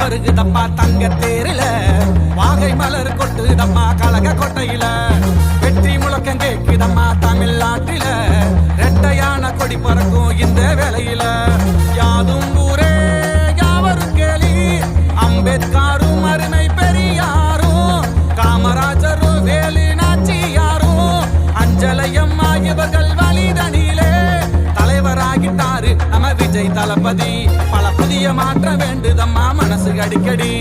வருகுதம்மா தங்க தேரில. வாகை மலர் கொட்டுதம்மா கழக கொட்டையில. வெற்றி முழக்கம் கேட்குதம்மா தமிழ்நாட்டில. ரெட்டையான கொடி பறக்கும் இந்த வேலையில யாதும் ஊரே யாவரும் கேலி. அம்பேத்காரும் அருமை பெரியாரும். காமராஜரும் வேலு நாச்சியாரும் அஞ்சலையம்மா இவர்கள் விஜய் தளபதி பல புதிய மாற்ற வேண்டுதம்மா மனசு அடிக்கடி.